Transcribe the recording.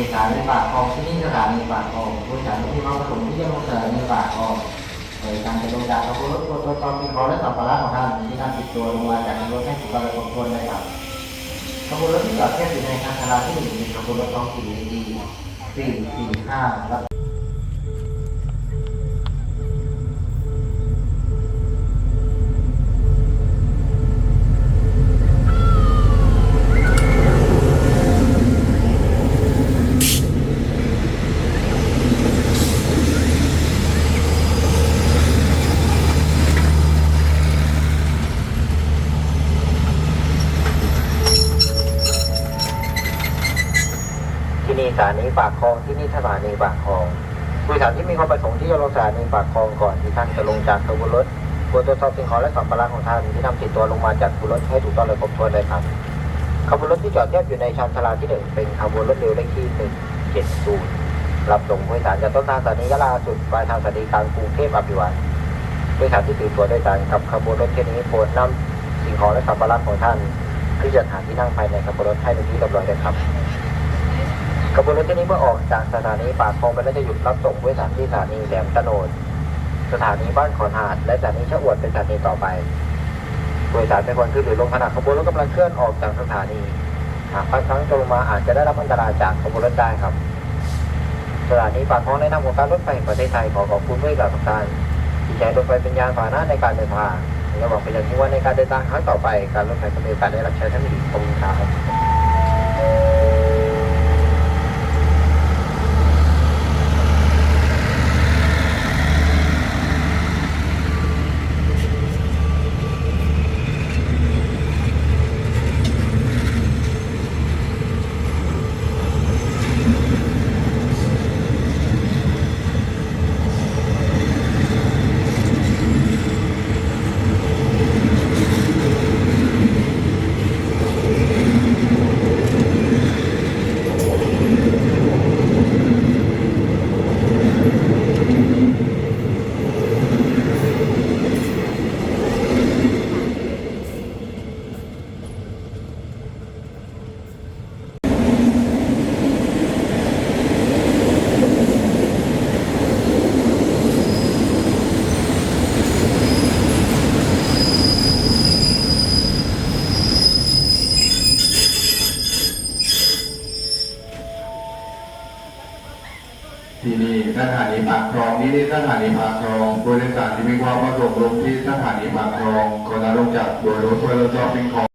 นี่สถานีปากคลองที่นี่สถานีปากคลองผู้โดยสารที่มาประสงค์ที่จะลงสถานีปากคลองโดยการจะลงจากขบวนรถตัวตัวตอนมีคอและสัมภาระของท่านที่ท่านติดตัวลงมาจากรถให้ถูกต้องและครบถ้วนเลยครับขบวนรถที่จอดแค่อยู่ในทางธาราที่หนึ่งมีขบวนรถท้องถิ่นดีสี่สี่ห้า ที่นี่สถานีปากคลองที่นี่สถานีปากคลองผู้โดยสารที่มีความประสงค์ที่จะลงสถานีปากคลองก่อนที่ท่านจะลงจากขบวนรถควรตรวจสอบสิ่งของและสัมภาระของท่านที่นำติดตัวลงมาจากขบวนรถให้ถูกต้องและครบถ้วนเลยครับขบวนรถที่จอดเทียบอยู่ในชานชาลาที่หนึ่งเป็นขบวนรถเร็วเลขที่หนึ่งเจ็ดศูนย์รับส่งผู้โดยสารจากต้นทางสถานียะลาสุดปลายทางสถานีกลางกรุงเทพอภิวัตรผู้โดยสารที่ถือตัวโดยสารกับขบวนรถเช่นนี้โปรดนำสิ่งของและสัมภาระของท่านขึ้นจากฐานที่นั่งภายในขบวนรถให้เป็นที่เรียบร้อยเลยครับ บวนรถเช่นนี้เมื่อออกจากสถานีปากคลองไปแล้วจะหยุดรับส่งผู้โดยสารที่สถานีแหลมตะโนดสถานีบ้านขอนหาด และสถานีชะอวดเป็นสถานีต่อไปผู้โดยสารเป็นคนขึ้นหรือลงขณะขบวนรถกำลังเคลื่อนออกจากสถานีหากพลาดพลั้งตกลงมาอาจจะได้รับอันตรายจากขบวนรถได้ครับ สถานีปากคลองในนามของการรถไฟแห่งประเทศไทยขอขอบคุณด้วยกับการที่ใช้รถไฟเป็นยานพาหนะในการเดินทางและหวังเป็นอย่างยิ่งว่าในการเดินทางครั้งต่อไป การรถไฟจะมีโอกาสได้รับใช้ท่านอีกขอบคุณครับ ที่นี่สถานีปากคลองที่นี่สถานีปากคลองผู้โดยสารที่มีความประสงค์ลงที่สถานีปากคลองก็จะลงจากโดยรถเพื่อรถจอดเป็นของ